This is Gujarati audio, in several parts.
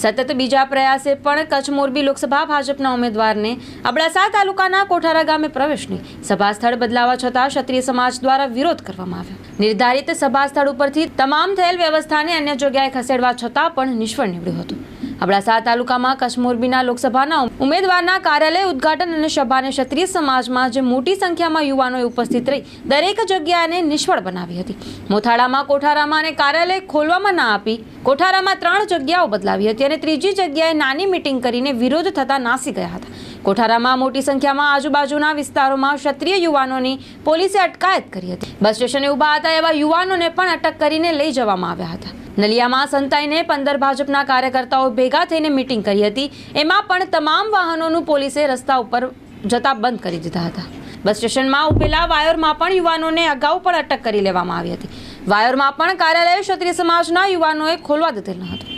સતત બીજા પ્રયાસે પણ કચ્છ મોરબી લોકસભા ભાજપના ઉમેદવારને અબડાસા તાલુકાના કોઠારા ગામે પ્રવેશની સભા સ્થળ બદલાવા છતાં ક્ષત્રિય સમાજ દ્વારા વિરોધ કરવામાં આવ્યો. નિર્ધારિત સભા સ્થળ ઉપરથી તમામ થયેલ વ્યવસ્થાને અન્ય જગ્યાએ ખસેડવા છતાં પણ નિષ્ફળ નીવડ્યું હતું. અબડાસા તાલુકામાં કચ્છ મોરબીના લોકસભાના ઉમેદવારના કાર્યાલય ઉદ્ઘાટન અને સભાને ક્ષત્રિય સમાજમાં જે મોટી સંખ્યામાં યુવાનોએ ઉપસ્થિત રહી, દરેક જગ્યાને નિષ્ફળ બનાવી હતી. મોથાળામાં, કોઠારામાં અને કાર્યાલય ખોલવામાં ના આપી કોઠારામાં ત્રણ જગ્યાઓ બદલાવી હતી અને ત્રીજી જગ્યાએ નાની મિટિંગ કરીને વિરોધ થતા નાસી ગયા હતા. કોઠારામાં મોટી સંખ્યામાં આજુબાજુના વિસ્તારોમાં ક્ષત્રિય યુવાનોની પોલીસે અટકાયત કરી હતી. બસ સ્ટેશને ઊભા હતા એવા યુવાનોને પણ અટક કરીને લઈ જવામાં આવ્યા હતા. નલિયામાં સંતાઈને પંદર ભાજપના કાર્યકર્તાઓ ભેગા થઈને મિટિંગ કરી હતી. એમાં પણ તમામ વાહનોનું પોલીસે રસ્તા ઉપર જતા બંધ કરી દીધા હતા. બસ સ્ટેશનમાં ઉભેલા વાયરમાં પણ યુવાનોને અગાઉ પણ અટક કરી લેવામાં આવી હતી. વાયોરમાં પણ કાર્યાલય ક્ષત્રિય સમાજના યુવાનોએ ખોલવા દીધેલ ન હતું.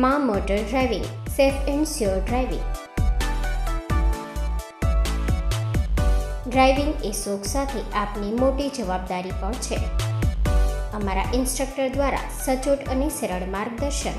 માં motor driving, safe and sure driving. Driving એ શોખ સાથે આપની મોટી જવાબદારી પણ છે. અમારા ઇન્સ્ટ્રક્ટર દ્વારા સચોટ અને સરળ માર્ગદર્શન.